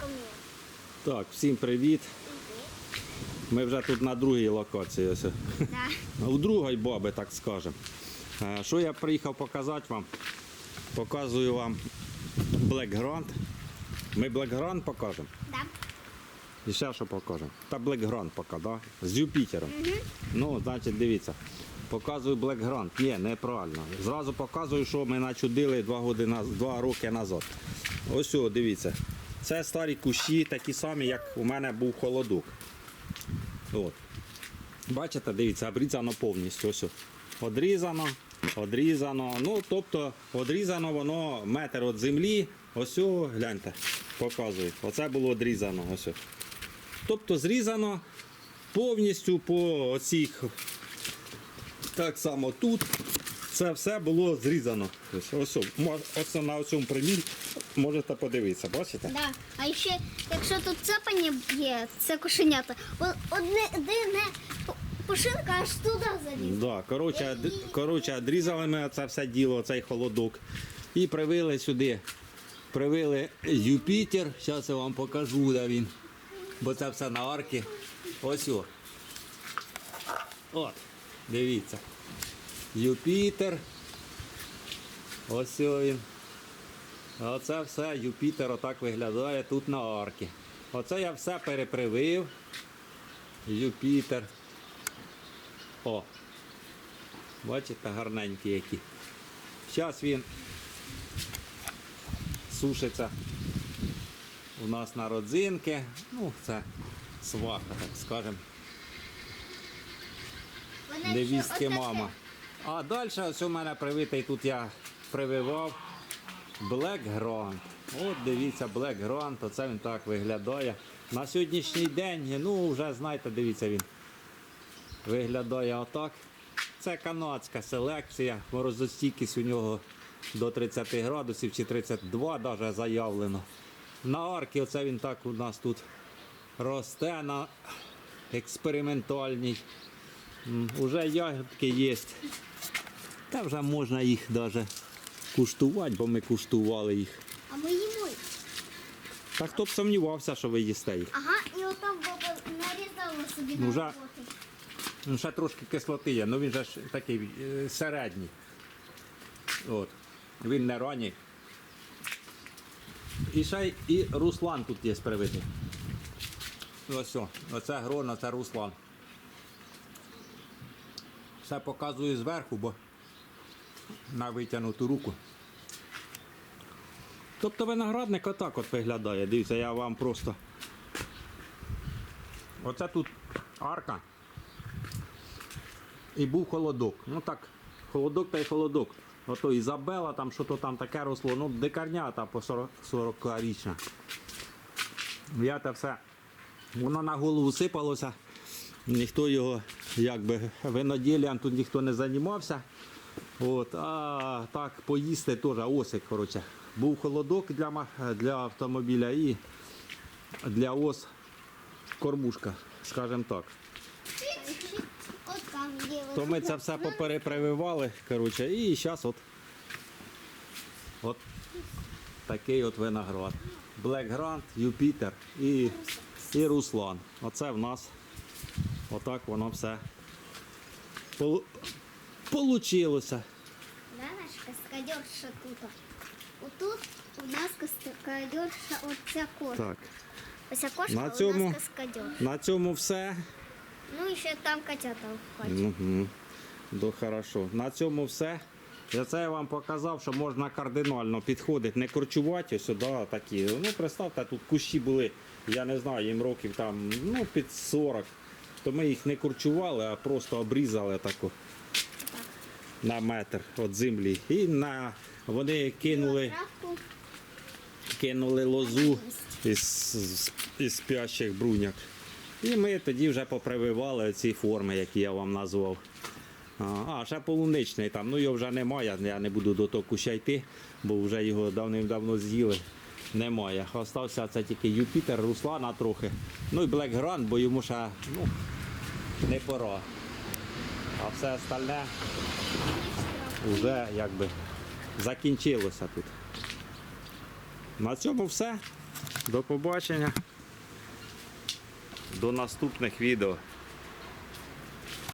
ко мне. Так, всім привіт. Ми вже тут на другій локації. Ось. Да. У другої баби, так скажемо. Е, Що я приїхав показати вам? Показую вам Black Grand. Ми Black Grand покажемо. Да. І ще що покажемо? Та Black Grand поки, да? З Юпітером. Ну, значить, дивіться. Показую Black Grand. Ні, неправильно. Зразу показую, що ми начудили два, годи, наз- два роки назад. Ось, дивіться. Це старі кущі, такі самі, як у мене був холодок. От. Бачите, дивіться, обрізано повністю. Ось. Одрізано, одрізано. Ну, тобто, одрізано воно метр від землі. Ось, гляньте, показую. Оце було одрізано. Ось. Тобто зрізано повністю по оцих. Так само тут. Це все було зрізано. Ось, на цьому примірі можете подивитися, бачите? Да. А ще, якщо тут цапання є, це кошенята. Одне одне пушинка аж туди заліз. Да, коротше, д- коротше, дрізали ми це все діло, цей холодок. І привели сюди. Привели Юпітер. Зараз я вам покажу, де він. Бо це все на арки. Ось о. От, дивіться. Юпітер. Ось він. Оце все Юпітер отак виглядає тут на арки. Оце я все перепривив. Юпітер. О, бачите, гарненькі які. Зараз він сушиться у нас на родзинки. Ну, це сваха, так скажемо. Невістки мама. А далі ось у мене привитий тут я прививав Black Grand. От дивіться, Black Grand, оце він так виглядає. На сьогоднішній день, ну вже знаєте, дивіться він. Виглядає отак. Це канадська селекція. Морозостійкість у нього до 30 градусів чи 32 навіть заявлено. На арки оце він так у нас тут росте на експериментальній. Уже ягодки є. Та вже можна їх навіть куштувати, бо ми куштували їх. А ми їмо. їх. Та хто б сумнівався, що ви їсте їх. Ага, і отам баба нарізала собі Ну, на роботи. Ну, ще трошки кислоти є, ну він же ж такий е, середній. От. Він не ранній. І ще й і Руслан тут є привитий. Ось, о, оце грона, це Руслан. Все показую зверху, бо на витягнуту руку. Тобто виноградник отак от виглядає. Дивіться, я вам просто. Оце тут арка. І був холодок. Ну так, холодок та й холодок. Ото Ізабела, там що то там таке росло, ну дикарнята по 40, 40 річна. Я те все. Воно на голову сипалося. Ніхто його, якби виноділлям тут ніхто не займався. От, а так поїсти теж осик, коротше. Був холодок для, для автомобіля і для ос кормушка, скажімо так. То ми це все поперепрививали, коротше, і зараз от, от такий от виноград. Black Grand, Юпітер і, і Руслан. Оце в нас отак воно все получилося. Да, наш каскадерша тут. Отут у нас каскадерша оця кошка. Так. Оця кошка На у нас каскадер. На цьому все. Ну і ще там котята ходять. Угу. Да, хорошо. На цьому все. Я це я вам показав, що можна кардинально підходити, не корчувати сюди такі. Ну, представте, тут кущі були, я не знаю, їм років там ну, під 40. То ми їх не корчували, а просто обрізали таку на метр від землі. І на, вони кинули, кинули лозу із, із спящих бруняк. І ми тоді вже попрививали ці форми, які я вам назвав. А, ще полуничний там, ну його вже немає, я не буду до того куща йти, бо вже його давним-давно з'їли. Немає. Остався це тільки Юпітер, Руслана трохи. Ну і Grand, бо йому ще ну, не пора. А все остальне вже якби закінчилося тут. На цьому все. До побачення. До наступних відео.